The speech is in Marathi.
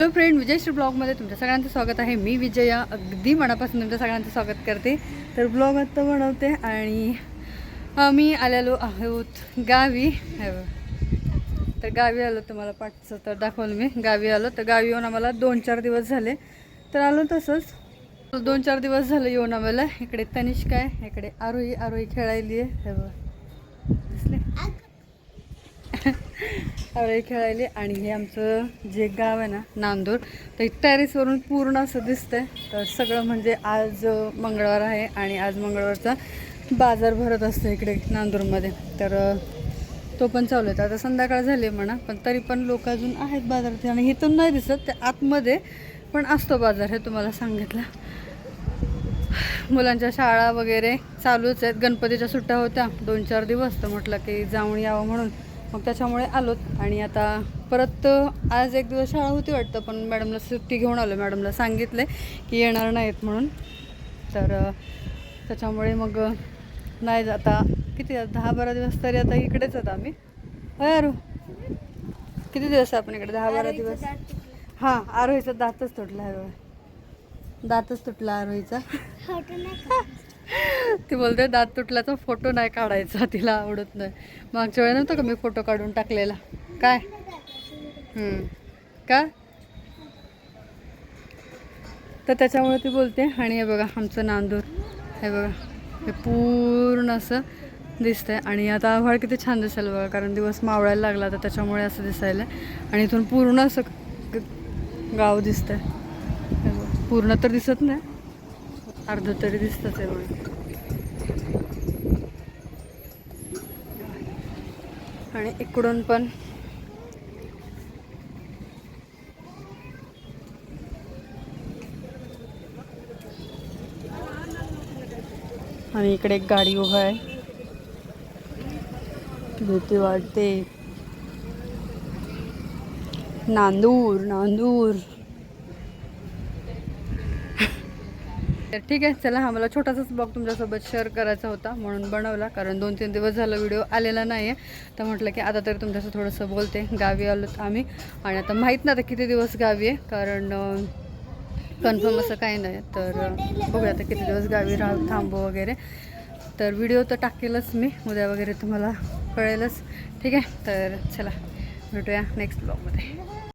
हॅलो फ्रेंड विजयश्री ब्लॉगमध्ये तुमच्या सगळ्यांचं स्वागत आहे. मी विजया अगदी मनापासून तुमच्या सगळ्यांचं स्वागत करते. तर ब्लॉग आत्ता बनवते आणि आम्ही आलेलो आहोत गावी. तर गावी आलो तुम्हाला पाठचं तर दाखवलं मी. गावी आलो. तर गावी येऊन आम्हाला दोन चार दिवस झाले. तर आलो तसंच. दोन चार दिवस झालं येऊन आम्हाला. इकडे तनिष्का आहे इकडे आरोही आरोही खेळायली आहे. हे बघ. दिसले? आरोही खेळायली आणि हे आमचं जे गाव आहे ना नांदूर तर टेरेसवरून पूर्ण असं दिसतंय. तर सगळं म्हणजे आज मंगळवार आहे आणि आज मंगळवारचा बाजार भरत असतो इकडे नांदूरमध्ये. तर तो पण चालू आहे. आता संध्याकाळ झाली आहे म्हणा पण तरी पण लोक अजून आहेत बाजारात. आणि इथून नाही दिसत ते आतमध्ये पण असतो बाजार हे तुम्हाला सांगितलं. मुलांच्या शाळा वगैरे चालूच आहेत. गणपतीच्या सुट्ट्या होत्या दोन चार दिवस. तर म्हटलं की जाऊन यावं म्हणून. मग त्याच्यामुळे आलोत. आणि आता परत आज एक दिवस शाळा होती वाटतं पण मॅडमला सुट्टी घेऊन आलो मॅडमला सांगितले की येणार नाहीत म्हणून. तर त्याच्यामुळे मग नाही आता किती दहा बारा दिवस तरी आता इकडेच आहेत आम्ही. होय अरू किती दिवस आपण इकडे? दहा बारा दिवस? हां आरोहीचा दातच तुटला आहे दातच तुटला आरोहीचा. ती बोलते दात तुटल्याचा फोटो नाही काढायचा तिला आवडत नाही. मागच्या वेळेला नव्हतं का मी फोटो काढून टाकलेला? काय? काय का? तर त्याच्यामुळे ती बोलते आणि हे बघा आमचं नांदूर. हे बघा हे पूर्ण असं दिसतंय. आणि आता आभाळ किती छान दिसेल बघा कारण दिवस मावळायला लागला तर त्याच्यामुळे असं दिसायला आणि इथून पूर्ण असं गाव दिसतंय. हे बघा. पूर्ण तर दिसत नाही अर्ध तरी दिसतच आहे बघा. आणि इकडून पण. आणि इकडे एक गाडी उभा आहे. भीती वाटते. नांदूर नांदूर. तर ठीक आहे चला हा मला छोटासाच ब्लॉग तुमच्यासोबत शेअर करायचा होता म्हणून बनवला. कारण दोन तीन दिवस झालं व्हिडिओ आलेला नाही आहे तर म्हटलं की आता तरी तुमच्यासोबत थोडंसं बोलते. गावी आलोत आम्ही. आणि आता माहीत नाही आता किती दिवस गावी आहे. कारण कन्फर्म असं काही नाही. तर बघूया आता किती दिवस गावी राहू थांबू वगैरे. तर व्हिडिओ तर टाकेलच मी. उद्या वगैरे तुम्हाला कळेलच. ठीक आहे तर चला भेटूया नेक्स्ट ब्लॉगमध्ये